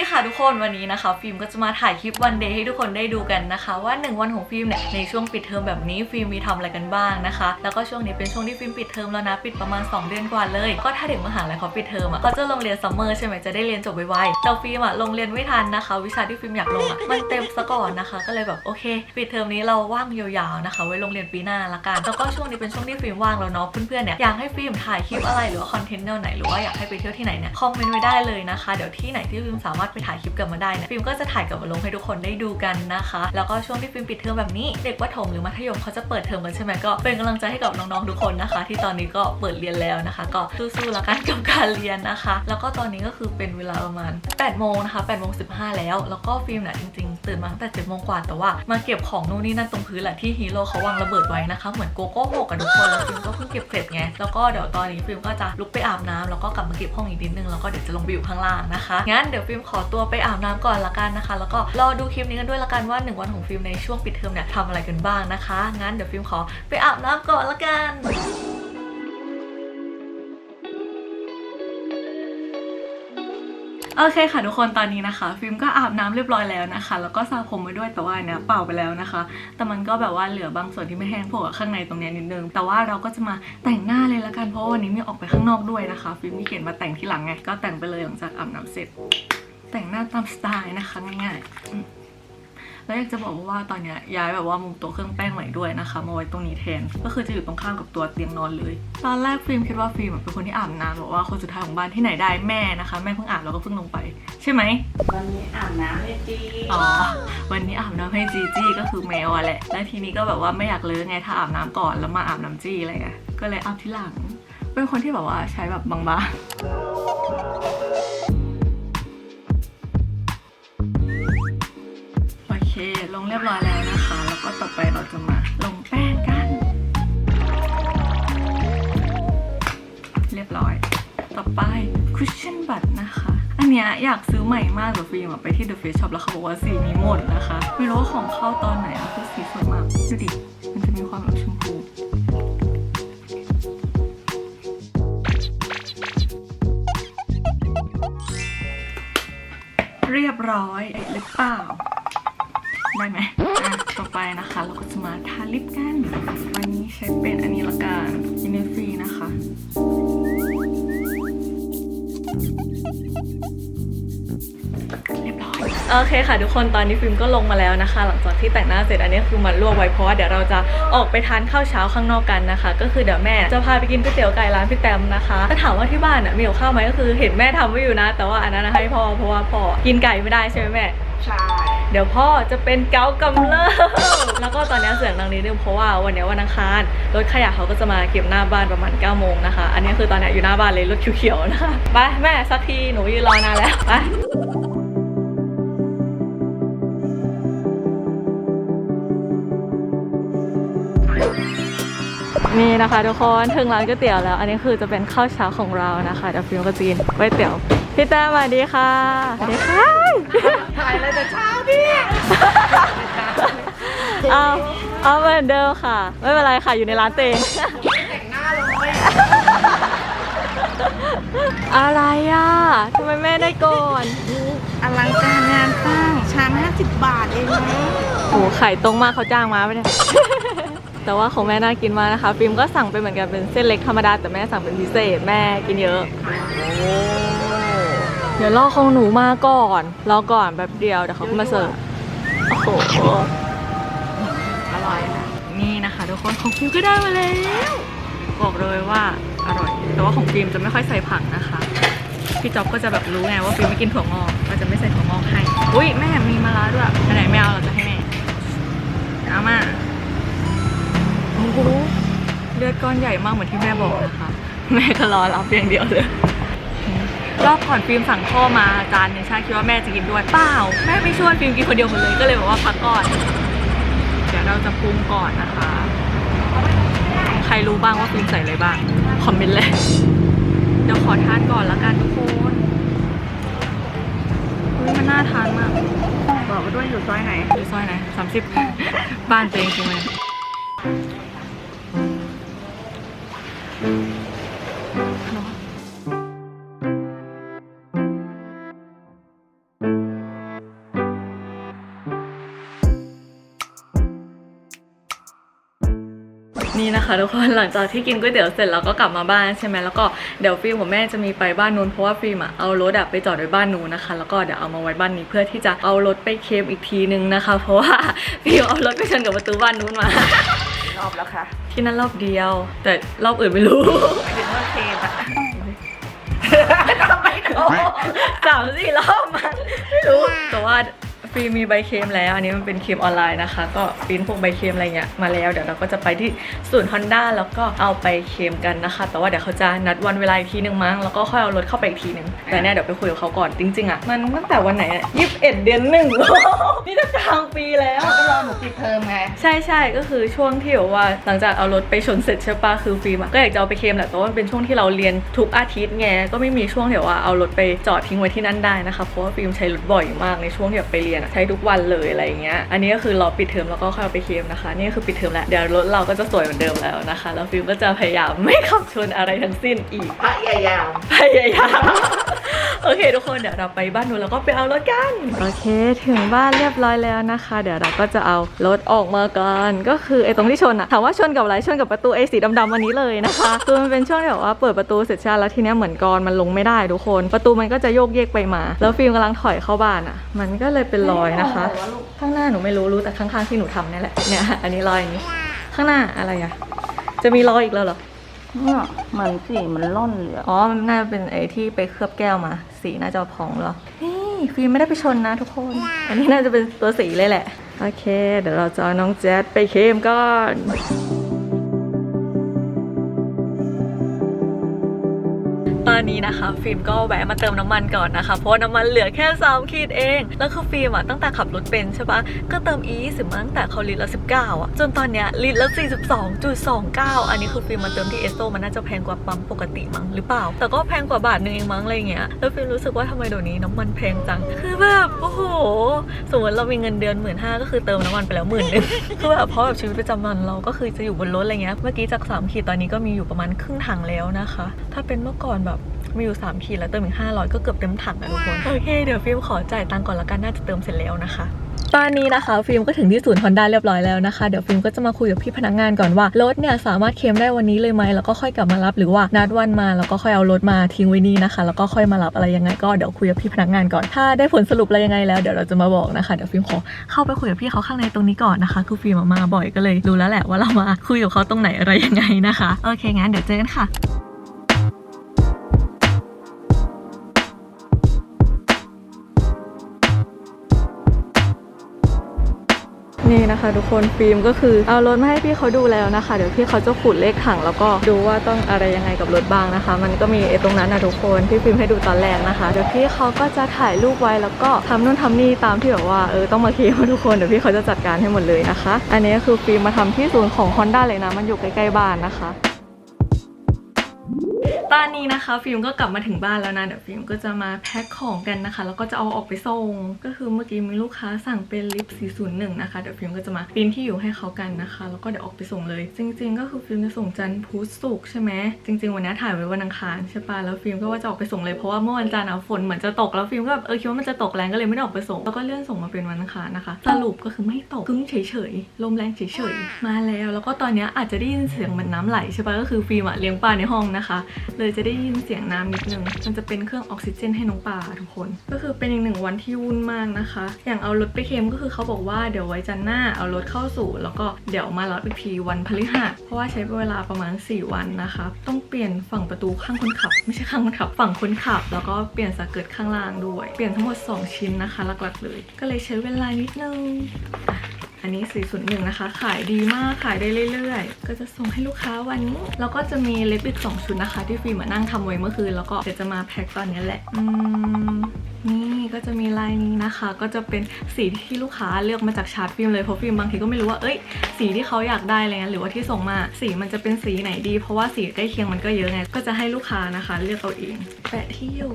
ดีค่ะทุกคนวันนี้นะคะฟิล์มก็จะมาถ่ายคลิปวันเดย์ให้ทุกคนได้ดูกันนะคะ ว่า 1 วันของฟิล์มเนี่ยในช่วงปิดเทอมแบบนี้ฟิล์มมีทำอะไรกันบ้างนะคะ แล้วก็ช่วงนี้เป็นช่วงที่ฟิล์มปิดเทอมแล้วนะปิดประมาณ 2 เดือนกว่าเลย ก็ถ้าเด็กมหาลัยเขาปิดเทอมอะก็จะลงเรียนซัมเมอร์ใช่ไหมจะได้เรียนจบไวๆแต่ฟิล์มอะลงเรียนไม่ทันนะคะ วิชาที่ฟิล์มอยากลงอะมันเต็มซะก่อนนะคะ ก็เลยแบบโอเค ปิดเทอมนี้เราว่างยาวๆนะคะ ไว้ลงเรียนปีหน้าละกันแล้วก็ช่วงนี้เป็นช่วงที่ฟิล์มว่างแล้วเนาะเพื่อนๆเนี่ยอยากให้ฟิล์มถ่ายคลิปอะไรหรือว่าคอนเทนต์แนวไหนหรือว่าอยากให้ไปเที่ยวที่ไหนเนี่ยคอมเมนต์ไว้ได้เลยนะคะ เดี๋ยวที่ไหนที่ฟิล์มสามารถไปถ่ายคลิปกลับมาได้เนี่ยฟิล์มก็จะถ่ายกลับมาลงให้ทุกคนได้ดูกันนะคะ แล้วก็ช่วงที่ฟิล์มปิดเทอมแบบนี้เด็กประถมหรือมัธยมเขาจะเปิดเทอมกันใช่ไหมก็เป็นกำลังใจให้กับน้องๆทุกคนนะคะ ที่ตอนนี้ก็เปิดเรียนแล้วนะคะ ก็สู้ๆแล้วกันกับการเรียนนะคะ แล้วก็ตอนนี้ก็คือเป็นเวลาประมาณ8โมงนะคะ8โมง15 แล้ว แล้วก็ฟิล์มเนี่ยจริงๆ ตื่นมาตั้งแต่7โมงกว่าแต่ว่ามาเก็บของนู่นนี่นั่นตรงพื้นแหละที่ฮีโร่เขาวางระเบิดไว้นะคะเหมือนโกโก้หกกับทุกคนแล้วฟิล์มก็เพิ่งเก็บเสร็จไงแล้วก็เดี๋ยวตอนนี้ฟิล์มก็จะลุกไปอาบน้ำแล้วก็กลับมาเก็บห้องอีกนิดนึงแล้วก็เดี๋ยวจะลงไปอยู่ข้างล่างนะคะงั้นเดี๋ยวฟิล์มขอตัวไปอาบน้ำก่อนละกันนะคะ แล้วก็รอดูคลิปนี้กันด้วยละกันว่าหนึ่งวันของฟิล์มในช่วงปิดเทอมเนี่ยทำอะไรกันบ้างนะคะ งั้นเดี๋ยวฟิล์มขอไปอาบน้ำก่อนละกันโอเคค่ะทุกคนตอนนี้นะคะ ฟิล์มก็อาบน้ำเรียบร้อยแล้วนะคะ แล้วก็สระผมไปด้วยแต่ว่าเนี่ยเป่าไปแล้วนะคะ แต่มันก็แบบว่าเหลือบางส่วนที่ไม่แห้งโผล่ข้างในตรงนี้นิดนึงแต่ว่าเราก็จะมาแต่งหน้าเลยละกันเพราะวันนี้มีออกไปข้างนอกด้วยนะคะ ฟิล์มมีเขียนมาแต่งที่หลังไงก็แต่งไปเลยหลังจากอาบน้ำเสร็จ แต่งหน้าตามสไตล์นะคะง่ายๆอืมแล้วอยากจะบอกว่าตอนเนี้ยย้ายแบบว่ามุมโต๊ะเครื่องแป้งใหม่ด้วยนะคะมาไว้ตรงนี้แทน ก็คือจะอยู่ตรงข้ามกับตัวเตียงนอนเลย ตอนแรกฟิล์มคิดว่าฟิล์มอะเป็นคนที่อาบน้ำบอกว่าคนสุดท้ายของบ้านที่ไหนได้แม่นะคะ แม่เพิ่งอาบแล้วก็เพิ่งลงไป ใช่ไหมวันนี้อาบน้ำเลยจีอ๋อวันนี้อาบน้ำให้จีจี้ก็คือแมวอะแหละ แล้วทีนี้ก็แบบว่าไม่อยากเลอะไงถ้าอาบน้ำก่อนแล้วมาอาบน้ำจี้อะไรเงี้ยก็เลยอาบที่หลัง เป็นคนที่แบบว่าใช้แบบบางๆ งเรียบร้อยแล้วนะคะ แล้วก็ต่อไปเราจะมาลงแป้งกัน เรียบร้อย ต่อไปคุชชั่นบัตนะคะ อันเนี้ยอยากซื้อใหม่มากแต่ฟิล์มไปที่ The Face Shop แล้วเขาบอกว่าสีนี้หมดนะคะ ไม่รู้ว่าของเข้าตอนไหนอะคือสีสวยมาก ดูดิ มันจะมีความแบบชมพูเรียบร้อยเอ๊ะหรือเปล่า ได้ไหมอะต่อไปนะคะ เราก็จะมาทาลิปกัน วันนี้ใช้เป็นอันนี้ละกันอินเนฟรีนะคะเรียบร้อยโอเคค่ะทุกคนตอนนี้ฟิล์มก็ลงมาแล้วนะคะ หลังจากที่แต่งหน้าเสร็จอันนี้คือมันลวกไว้เพราะว่าเดี๋ยวเราจะออกไปทานข้าวเช้าข้างนอกกันนะคะ ก็คือเดี๋ยวแม่จะพาไปกินก๋วยเตี๋ยวไก่ร้านพี่แตมนะคะถ้าถามว่าที่บ้านน่ะมีกับข้าวไหมก็คือเห็นแม่ทำไว้อยู่นะ แต่ว่าอันนั้นนะให้พ่อเพราะว่าพ่อกินไก่ไม่ได้ใช่ไหมแม่ใช่ เดี๋ยวพ่อจะเป็นเกากำเริบแล้วก็ตอนนี้เสียงดังนิดนึงเพราะว่าวันนี้วันอังคารรถขยะเขาก็จะมาเก็บหน้าบ้านประมาณ9โมงนะคะ อันนี้คือตอนนี้อยู่หน้าบ้านเลยรถเขียวๆนะคะไปแม่สักทีหนูยืนรอนานแล้วไปนี่นะคะทุกคนถึงร้านก๋วยเตี๋ยวแล้ว อันนี้คือจะเป็นข้าวเช้าของเรานะคะเดี๋ยวฟิล์มก็จะกินก๋วยเตี๋ยว พี่แต้มสวัสดีค่ะสวัสดีค่ะถ่ายอะไรแต่เช้าดิเอาเอาเหมือนเดิมค่ะ ไม่เป็นไรค่ะอยู่ในร้านเตวเองแต่งหน้าเลยอะไรอะทำไมแม่ได้ก่อนอลังการงานสร้างชาม50 บาทเองนะโอ้ไข่ตรงมากเขาจ้างมาไม่ได้แต่ว่าของแม่น่ากินมากนะคะฟิล์มก็สั่งไปเหมือนกันเป็นเส้นเล็กธรรมดาแต่แม่สั่งเป็นพิเศษแม่กินเยอะ เดี๋ยวรอของหนูมาก่อน รอก่อนแบบเดียวเดี๋ยวเขาก็มาเสิร์ฟ โอ้โห อร่อยค่ะ นี่นะคะทุกคนของฟิมก็ได้มาแล้ว บอกเลยว่าอร่อย แต่ว่าของฟิล์มจะไม่ค่อยใส่ผักนะคะ พี่จ๊อบก็จะแบบรู้ไงว่าฟิล์มไม่กินถั่วงอกก็จะไม่ใส่ถั่วงอกให้ อุ้ยแม่มีมะระด้วยอันไหนไม่เอาเราจะให้แม่เอามาโอ้โหเลือดก้อนใหญ่มากเหมือนที่แม่บอกนะคะ แม่ก็รอรับอย่างเดียวเลย รอบก่อนฟิล์มสั่งข้อมาจานหนึงใช่คิดว่าแม่จะกินด้วยเปล่าแม่ไม่ชวนฟิล์มกินคนเดียวหมดเลยก็เลยบอกว่าพักก่อน เดี๋ยวเราจะปรุงก่อนนะคะ ใครรู้บ้างว่าฟิล์มใส่อะไรบ้างคอมเมนต์เลยเดี๋ยวขอทานก่อนละกันทุกคนเฮ้ยมันน่าทานมากบอกว่าด้วยอยู่ซอยไหนดูซอยไหนสามสิบบ้านตัวเองใช่ไหม นะคะทุกคนหลังจากที่กินก๋วยเตี๋ยวเสร็จแล้วก็กลับมาบ้านใช่ไหมแล้วก็เดี๋ยวฟิล์มกับแม่จะมีไปบ้านนู้นเพราะว่าฟิล์มอะเอารถอะไปจอดไว้บ้านนู้นนะคะ แล้วก็เดี๋ยวเอามาไว้บ้านนี้เพื่อที่จะเอารถไปเคลมอีกทีนึงนะคะ เพราะว่าฟิล์มเอารถไปชนกับประตูบ้านนู้นมารอบแล้วค่ะ ที่นั่นรอบเดียว แต่รอบอื่นไม่รู้หมายถึงว่าเคมอะสามสี่รอบมันไม่รู้แต่ว่า ฟรีมีใบเคมแล้ว อันนี้มันเป็นเคมออนไลน์นะคะ ก็ปริ้นพวกใบเคมอะไรเงี้ยมาแล้ว เดี๋ยวเราก็จะไปที่ศูนย์ฮอนด้าแล้วก็เอาไปเคมกันนะคะ แต่ว่าเดี๋ยวเขาจะนัดวันเวลาอีกทีนึงมั้ง แล้วก็ค่อยเอารถเข้าไปอีกทีนึง แต่เนี่ยเดี๋ยวไปคุยกับเขาก่อน จริงๆอะ มันตั้งแต่วันไหนอะยี่สิบเอ็ดเดือนหนึ่ง นี่จะกลางปีแล้วก็รอหนูปิดเทอมไง ใช่ใช่ก็คือช่วงที่แบบว่าหลังจากเอารถไปชนเสร็จใช่ปะคือฟิล์มอะก็อยากจะเอาไปเคลมแหละ แต่ว่ามันเป็นช่วงที่เราเรียนทุกอาทิตย์ไง ก็ไม่มีช่วงที่แบบว่าเอารถไปจอดทิ้งไว้ที่นั่นได้นะคะ เพราะว่าฟิล์มใช้รถบ่อยมากในช่วงที่แบบไปเรียนอะใช้ทุกวันเลยอะไรอย่างเงี้ย อันนี้ก็คือรอปิดเทอมแล้วก็ค่อยเอาไปเคลมนะคะ นี่ก็คือปิดเทอมแล้ว เดี๋ยวรถเราก็จะสวยเหมือนเดิมแล้วนะคะ แล้วฟิล์มก็จะพยายามไม่ขับชนอะไรทั้งสิ้นอีกพระยายามพยายาม โอเค ทุกคนเดี๋ยวเราไปบ้านนู้นแล้วก็ไปเอารถกัน โอเค ถึงบ้านเรียบร้อยแล้วนะคะ เดี๋ยวเราก็จะเอารถออกมากัน ก็คือไอ้ตรงที่ชนอะถามว่าชนกับอะไรชนกับประตูไอ้สีดำๆอันนี้เลยนะคะคือมันเป็นช่วงที่แบบว่าเปิดประตูเสร็จใช่แล้วทีเนี้ยเหมือนกรอนมันลงไม่ได้ทุกคน ประตูมันก็จะโยกเยกไปมา แล้วฟิล์มกำลังถอยเข้าบ้านอะมันก็เลยเป็นรอยนะคะ ข้างหน้าหนูไม่รู้รู้แต่ข้างๆที่หนูทำนี่แหละเนี่ยอันนี้รอยอย่างนี้ ข้างหน้าอะไรอะจะมีรอยอีกแล้วเหรอเนี่ยมันสีมันล่อนเลยอะอ๋อมันน่าจะเป็นไอ้ที่ไปเคลือบแก้วมา สีน่าจะพองเหรอนี่ฟิล์มไม่ได้ไปชนนะทุกคน อันนี้น่าจะเป็นตัวสีเลยแหละ โอเค เดี๋ยวเราจะเอาน้องแจ๊ดไปเคลมก่อน ตอนนี้นะคะ ฟิล์มก็แวะมาเติมน้ำมันก่อนนะคะ เพราะน้ำมันเหลือแค่ 3 ขีดเอง แล้วคือฟิล์มอะตั้งแต่ขับรถเป็นใช่ปะก็เติม e 20มาตั้งแต่เขาลิตรละ 19 อะ จนตอนเนี้ยลิตรละ 42.29 อันนี้คือฟิล์มมาเติมที่เอสโซมันน่าจะแพงกว่าปั๊มปกติมั้งหรือเปล่า แต่ก็แพงกว่าบาทนึงเองมั้งอะไรเงี้ย แล้วฟิล์มรู้สึกว่าทำไมเดี๋ยวนี้น้ำมันแพงจัง คือแบบโอ้โห สมมติเรามีเงินเดือนหมื่นห้าก็คือเติมน้ำมันไปแล้วหมื่นนึงคือแบบเพราะแบบชีวิตประจำวันเราก็คือจะอยู่บนรถอะไรเงี้ย เมื่อกี้จาก3ขีดตอนนี้ก็มีอยู่ประมาณครึ่งถังแล้วนะคะ ถ้าเป็นเมื่อก่อนแบบ มีอยู่ 3 ขีดแล้วเติมอีก500 ก็เกือบเต็มถังนะทุกคน โอเค เดี๋ยวฟิล์มขอจ่ายตังค์ก่อนละกัน น่าจะเติมเสร็จแล้วนะคะ ตอนนี้นะคะ ฟิล์มก็ถึงที่ศูนย์ฮอนด้าเรียบร้อยแล้วนะคะ เดี๋ยวฟิล์มก็จะมาคุยกับพี่พนักงานก่อนว่ารถเนี่ยสามารถเคลมได้วันนี้เลยไหมแล้วก็ค่อยกลับมารับหรือว่านัดวันมาแล้วก็ค่อยเอารถมาทิ้งไว้นี่นะคะ แล้วก็ค่อยมารับอะไรยังไงก็เดี๋ยวคุยกับพี่พนักงานก่อนถ้าได้ผลสรุปอะไรยังไงแล้วเดี๋ยวเราจะมาบอกนะคะเดี๋ยวฟิล์มขอเข้าไปคุยกับพี่เขาข้างในตรงนี้ก่อนนะคะคือฟิล์มอะมาบ่อยก็เลยรู้แล้วแหละว่าเรามาคุยกับเขาตรงไหนอะไรยังไงนะคะโอเคงั้นเดี๋ยวเจอกันค่ะ นี่นะคะ ทุกคนฟิล์มก็คือเอารถมาให้พี่เขาดูแล้วนะคะ เดี๋ยวพี่เขาจะขูดเลขถังแล้วก็ดูว่าต้องอะไรยังไงกับรถบ้างนะคะ มันก็มีไอ้ตรงนั้นนะทุกคนที่ฟิล์มให้ดูตอนแรกนะคะ เดี๋ยวพี่เขาก็จะถ่ายรูปไว้แล้วก็ทำนู่นทำนี่ตามที่แบบว่าเออต้องมาเคลียร์ทุกคนเดี๋ยวพี่เขาจะจัดการให้หมดเลยนะคะ อันนี้คือฟิล์มมาทำที่ศูนย์ของ Honda เลยนะ มันอยู่ใกล้ๆบ้านนะคะ ตอนนี้นะคะ ฟิล์มก็กลับมาถึงบ้านแล้วนะ เดี๋ยวฟิล์มก็จะมาแพ็คของกันนะคะ แล้วก็จะเอาออกไปส่ง ก็คือเมื่อกี้มีลูกค้าสั่งเป็นลิป401 นะคะ เดี๋ยวฟิล์มก็จะมาปริ้นที่อยู่ให้เขากันนะคะ แล้วก็เดี๋ยวออกไปส่งเลย จริง ๆ ก็คือฟิล์มจะส่งจันทร์พุธศุกร์ใช่ไหมจริง ๆ วันนี้ถ่ายไว้วันอังคารใช่ปะแล้วฟิล์มก็ว่าจะออกไปส่งเลยเพราะว่าเมื่อวันจันทร์อะฝนเหมือนจะตกแล้วฟิล์มก็แบบเออคิดว่ามันจะตกแรงก็เลยไม่ได้ออกไปส่งแล้วก็เลื่อนส่งมาเป็นวันอังคารนะคะสรุปก็คือไม่ตกคึ้มเฉยๆลมแรงเฉยๆมาแล้ว แล้วก็ตอนนี้อาจจะได้ยินเสียงเหมือนน้ำไหลใช่ปะก็คือฟิล์มอะเลี้ยงปลาในห้องนะคะเลยจะได้ยินเสียงน้ำนิดนึง มันจะเป็นเครื่องออกซิเจนให้น้องปลาทุกคน ก็คือเป็นอีกหนึ่งวันที่วุ่นมากนะคะ อย่างเอารถไปเคลมก็คือเขาบอกว่าเดี๋ยวไว้จันหน้าเอารถเข้าสู่ แล้วก็เดี๋ยวมารับอีกทีวันพฤหัสเพราะว่าใช้เวลาประมาณ 4 วันนะคะ ต้องเปลี่ยนฝั่งประตูข้างคนขับ ไม่ใช่ข้างคนขับ ฝั่งคนขับ แล้วก็เปลี่ยนสเกิร์ตข้างล่างด้วย เปลี่ยนทั้งหมด 2 ชิ้นนะคะหลักๆเลย ก็เลยใช้เวลานิดนึง อันนี้ 401 นะคะ ขายดีมากขายได้เรื่อยๆ ก็จะส่งให้ลูกค้าวันนี้ แล้วก็จะมีเล็บอีก 2 ชุดนะคะ ที่ฟิล์มานั่งทำไว้เมื่อคืน แล้วก็เดี๋ยวจะมาแพ็คตอนนี้แหละอืมนี่ก็จะมีลายนี้นะคะ ก็จะเป็นสีที่ลูกค้าเลือกมาจากชาร์ตฟิล์มเลยเพราะฟิล์มบางทีก็ไม่รู้ว่าเอ้ย สีที่เขาอยากได้อะไรเงี้ยหรือว่าที่ส่งมาสีมันจะเป็นสีไหนดี เพราะว่าสีใกล้เคียงมันก็เยอะไงก็จะให้ลูกค้านะคะ เลือกเอาเองแปะที่อยู่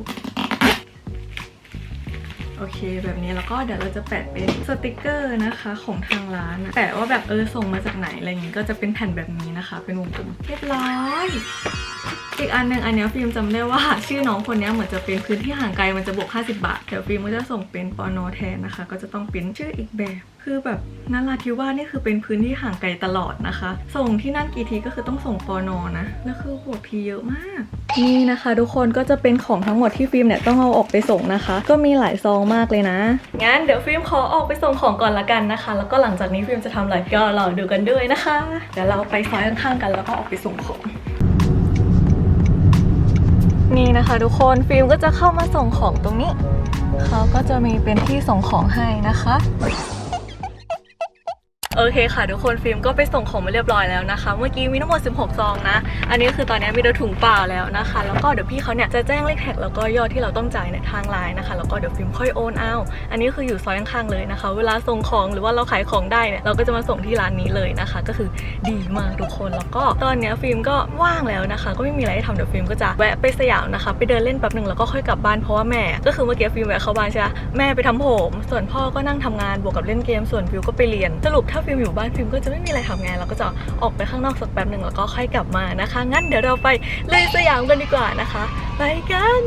โอเค แบบนี้แล้วก็เดี๋ยวเราจะแปะเป็นสติกเกอร์นะคะของทางร้านแปะว่าแบบเออส่งมาจากไหนอะไรอย่างงี้ก็จะเป็นแผ่นแบบนี้นะคะ เป็นวงกลมเรียบร้อย อีกอันหนึ่งอันเนี้ยฟิล์มจำได้ว่า ชื่อน้องคนเนี้ยเหมือนจะเป็นพื้นที่ห่างไกลมันจะบวก 50 บาทเดี๋ยวฟิล์มก็จะส่งเป็นปอนอแทนนะคะ ก็จะต้องเป็นชื่ออีกแบบคือแบบนาราธิวาสนี่คือเป็นพื้นที่ห่างไกลตลอดนะคะ ส่งที่นั่นกี่ทีก็คือต้องส่งปอนอนะแล้วคือบวกทีเยอะมาก นี่นะคะทุกคนก็จะเป็นของทั้งหมดที่ฟิล์มเนี่ยต้องเอาออกไปส่งนะคะ ก็มีหลายซองมากเลยนะงั้นเดี๋ยวฟิล์มขอออกไปส่งของก่อนละกันนะคะ แล้วก็หลังจากนี้ฟิล์มจะทำอะไรก็รอดูกันด้วยนะคะเดี๋ยวเราไปซอยข้างๆกันแล้วก็ออกไปส่งของ นี่นะคะทุกคนฟิล์มก็จะเข้ามาส่งของตรงนี้ เขาก็จะมีเป็นที่ส่งของให้นะคะ โอเคค่ะทุกคนฟิล์มก็ไปส่งของมาเรียบร้อยแล้วนะคะ เมื่อกี้มีทั้งหมด 16 ซองนะ อันนี้คือตอนนี้มีแต่ถุงเปล่าแล้วนะคะ แล้วก็เดี๋ยวพี่เขาเนี่ยจะแจ้งเลขแท็กแล้วก็ยอดที่เราต้องจ่ายในทางไลน์นะคะ แล้วก็เดี๋ยวฟิล์มค่อยโอนเอาอันนี้คืออยู่ซอยข้างๆเลยนะคะ เวลาส่งของหรือว่าเราขายของได้เนี่ยเราก็จะมาส่งที่ร้านนี้เลยนะคะ ก็คือดีมากทุกคนแล้วก็ตอนนี้ฟิล์มก็ว่างแล้วนะคะ ก็ไม่มีอะไรให้ทำเดี๋ยวฟิล์มก็จะแวะไปสยามนะคะ ไปเดินเล่นแป๊บหนึ่งแล้วก็ค่อยกลับบ้านเพราะว่าแม่ ก็คือเมื่อกี้ฟิล์มแวะเข้าบ้านใช่ไหมแม่ไปทำผม ส่วนพ่อก็นั่งทำงานบวกกับเล่นเกมส่วนฟิล์มก็ไปเรียนสรุปถ้าฟิล์มอยู่บ้านฟิล์มก็จะไม่มีอะไรทำไงเราก็จะออกไปข้างนอกสักแป๊บหนึ่งแล้วก็ค่อยกลับมานะคะ งั้นเดี๋ยวเราไปเลยสยามกันดีกว่านะคะ ไปกัน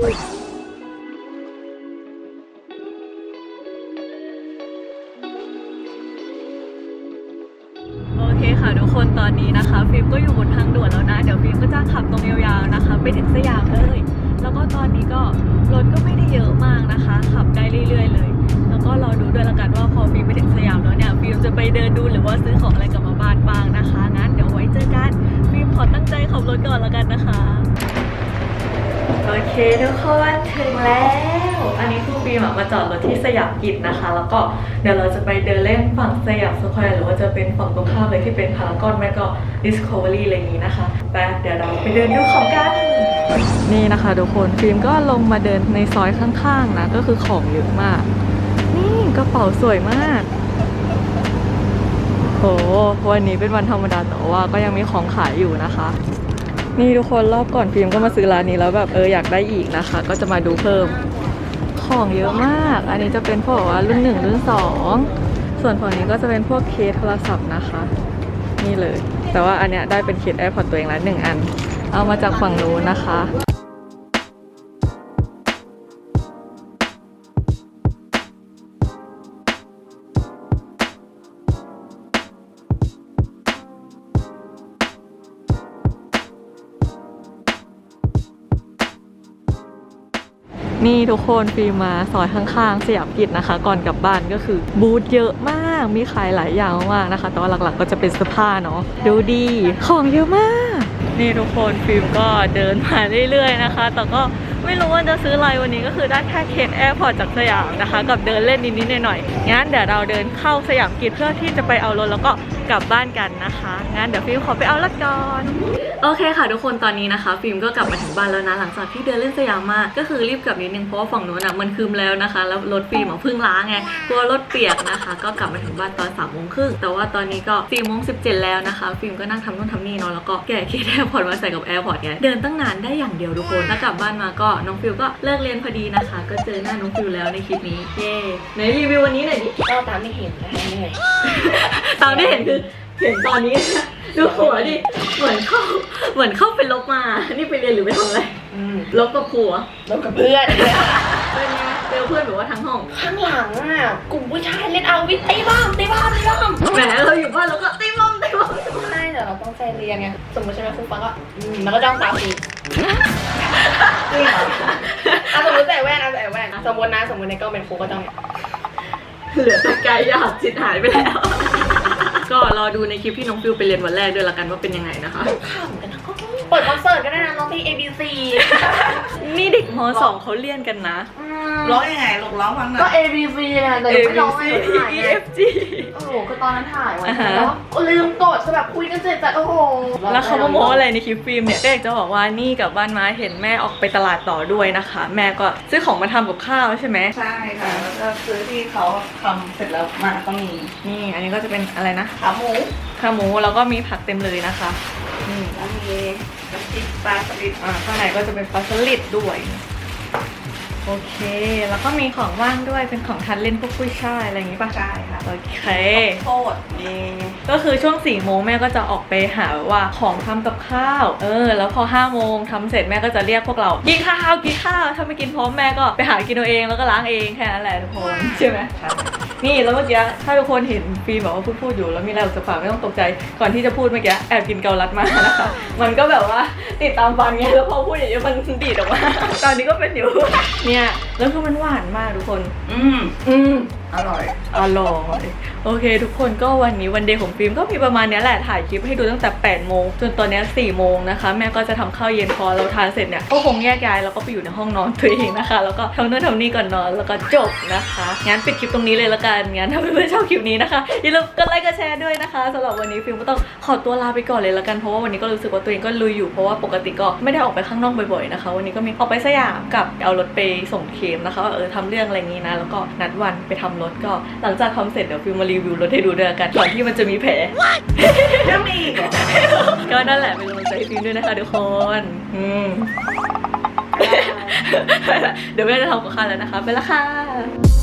โอเคค่ะทุกคนตอนนี้นะคะฟิล์มก็อยู่บนทางด่วนแล้วนะ เดี๋ยวฟิล์มก็จะขับตรงยาวๆนะคะ ไปถึงสยามเลย แล้วก็ตอนนี้ก็รถก็ไม่ได้เยอะมากนะคะ ขับได้เรื่อยๆเลย แล้วก็รอดูด้วยละกันว่าพอฟิล์มไป รถก่อนละกันนะคะ โอเคทุกคนถึงแล้ว อันนี้คือฟิล์มอะมาจอดรถที่สยามกิจนะคะ แล้วก็เดี๋ยวเราจะไปเดินเล่นฝั่งสยามสแควร์หรือว่าจะเป็นฝั่งตรงข้ามเลยที่เป็นพารากอนแม่ก็ Discovery อะไรอย่างนี้นะคะไปเดี๋ยวเราไปเดินดูของกันนี่นะคะทุกคนฟิล์มก็ลงมาเดินในซอยข้างๆนะก็คือของเยอะมาก นี่กระเป๋าสวยมากโหวันนี้เป็นวันธรรมดาแต่ว่าก็ยังมีของขายอยู่นะคะ นี่ทุกคนรอบก่อนฟิล์มก็มาซื้อร้านนี้แล้วแบบเอออยากได้อีกนะคะ ก็จะมาดูเพิ่มของเยอะมาก อันนี้จะเป็นพวกว่ารุ่นหนึ่งรุ่นสองส่วนฝั่งนี้ก็จะเป็นพวกเคสโทรศัพท์นะคะ นี่เลย แต่ว่าอันเนี้ยได้เป็นเคส AirPods ตัวเองละหนึ่งอัน เอามาจากฝั่งนู้นนะคะ นี่ทุกคนฟิล์มมาซอยข้างๆสยามกิจนะคะ ก่อนกลับบ้านก็คือบูธเยอะมากมีขายหลายอย่างมากนะคะแต่ว่าหลักๆก็จะเป็นเสื้อผ้าเนาะดูดีของเยอะมาก นี่ทุกคนฟิล์มก็เดินมาเรื่อยๆนะคะ แต่ก็ไม่รู้ว่าจะซื้ออะไรวันนี้ก็คือได้แค่เคสแอร์พอร์ตจากสยามนะคะ กับเดินเล่นนิดๆหน่อยๆงั้นเดี๋ยวเราเดินเข้าสยามกิจเพื่อที่จะไปเอารถแล้วก็ กลับบ้านกันนะคะงั้นเดี๋ยวฟิล์มขอไปเอารถก่อนโอเคค่ะทุกคนตอนนี้นะคะฟิล์มก็กลับมาถึงบ้านแล้วนะหลังจากที่เดินเล่นสยามมาก็คือรีบกลับนิดนึงเพราะว่าฝั่งนู้นอะมันคืมแล้วนะคะ แล้วรถฟิล์มอะเพิ่งล้างไงกลัวรถเปียกนะคะ ก็กลับมาถึงบ้านตอนสามโมงครึ่งแต่ว่าตอนนี้ก็สี่โมงสิบเจ็ดแล้วนะคะ ฟิล์มก็นั่งทำนู่นทำนี่เนาะแล้วก็แกะเคสแอร์พอร์ตมาใส่กับแอร์พอร์ตไงเดินตั้งนานได้อย่างเดียวทุกคนแล้วกลับบ้านมาก็น้องฟิลก็เลิกเรียนพอดีนะคะ ก็เจอหน้าน้องฟิลแล้วในคลิปนี้เย้ไหนรีวิววันนี้หน่อยดิก็ตามไม่เห็นนะคะเหนื่อย ตามที่เห็นคือเห็นตอนนี้นะดูหัวดิเหมือนเข้าเหมือนเข้าไปลบมา นี่ไปเรียนหรือไปทำอะไรอืมลบกับผัวแล้วกับเพื่อนเป็นไงเจอเพื่อนแบบว่าทั้งห้องข้างหลังอะกลุ่มผู้ชายเล่นเอาวิตีบ้ามตีบ้ามตีบ้ามแหมเราอยู่บ้านเราก็ตีมอมตีมอมใช่แต่เราต้องใจเรียนไงสมมติใช่ไหมครูฟังก็อืมแล้วก็จ้องตาสีจริงเหรออะสมมติใส่แว่นอะใส่แว่นสมมตินะสมมติในกล้องเป็นครูก็ต้องเหลือแต่กายหยาบจิตหายไปแล้วก็ รอดูในคลิปที่น้องฟิวไปเรียนวันแรกด้วยละกันว่าเป็นยังไงนะคะข้ามกันนะ เปิดคอนเสิร์ตก็ได้นะร้องเพลง A B C นี่เด็กมสองเขาเรียนกันนะ ร้องยังไงลูกร้องฟังหน่ก็ อย A B C นะแต่ยังไม่ร้องไม่ A B C ถ่าย E ไง F G โอ้โหคือตอนนั้นถ่ายไว้อ่าฮะ แล้วลืมกดคือแบบคุยกันเสร็จแต่โอ้โหแล้วเขามาโม้อะไรในคลิปฟิล์มเนี่ยก็อยากจะบอกว่านี่กลับบ้านมาเห็นแม่ออกไปตลาดต่อด้วยนะคะ แม่ก็ซื้อของมาทำกับข้าวใช่ไหมใช่ค่ะแล้วก็ซื้อที่เขาทำเสร็จแล้วมาก็มีนี่อันนี้ก็จะเป็นอะไรนะขาหมูขาหมูแล้วก็มีผักเต็มเลยนะคะนี่แล้วมี น้ำพริกปลาสลิดอ่าข้างในก็จะเป็นปลาสลิดด้วย โอเค แล้วก็มีของว่างด้วยเป็นของทานเล่นพวกกุ้ยช่ายอะไรอย่างงี้ป่ะใช่ค่ะโอเคโทษเย่ก็คือช่วง4ี่โมงแม่ก็จะออกไปหาว่าของทำกับข้าว เออ แล้วพอ5้าโมงทำเสร็จแม่ก็จะเรียกพวกเรากินข้าวกินข้าวถ้าไม่กินพร้อมแม่ก็ไปหากินเอาเองแล้วก็ล้างเองแค่นั้นแหละทุกคนใช่ไหมใช่นี่แล้วเมื่อกี้ถ้าทุกคนเห็นฟิล์มบอกว่าพูดพูดอยู่แล้วมีอะไรออกจากปากไม่ต้องตกใจ ก่อนที่จะพูดเมื่อกี้แอบกินเกาลัดมานะคะ มันก็แบบว่าติดตามฟันไงแล้วพอพูดอย่างนี้ยมันดีดออกมา ตอนนี้ก็เป็นอยู่เนี่ย แล้วคือมันหวานมากทุกคน อืมอืมอร่อย อร่อยโอเค ทุกคนก็วันนี้วันเดย์ของฟิล์มก็มีประมาณเนี้ยแหละถ่ายคลิปให้ดูตั้งแต่ 8 โมง จนตอนเนี้ย4โมงนะคะ แม่ก็จะทำข้าวเย็นพอเราทานเสร็จเนี่ยก็คงแยกย้ายแล้วก็ไปอยู่ในห้องนอนตัวเองนะคะ แล้วก็ทำนู่นทำนี่ก่อนนอนแล้วก็จบนะคะงั้นปิดคลิปตรงนี้เลยละกันงั้นถ้าเพื่อนๆชอบคลิปนี้นะคะอย่าลืมกดไลค์กดแชร์ด้วยนะคะสำหรับวันนี้ฟิล์มก็ต้องขอตัวลาไปก่อนเลยละกันเพราะว่าวันนี้ก็รู้สึกว่าตัวเองก็ลุยอยู่เพราะว่าปกติก็ไม่ได้ออกไปข้างนอกบ่อยๆนะคะ วันนี้ก็มีออกไปสยามกับเอารถไปส่งเคมนะคะว่าเออทำเรื่องอะไรอย่างนี้นะ แล้วก็นัดวันไปทำรถก็หลังจากทำเสร็จเดี๋ยวฟิล์มมารีวิวรถให้ดูด้วยละกันก่อนที่มันจะมีแผลยังมีอีกเหรอก็นั่นแหละเป็นกำลังใจให้ฟิล์มด้วยนะคะทุกคนอืมเดี๋ยวแม่จะทำกับข้าวแล้วนะคะ ไปละค่ะ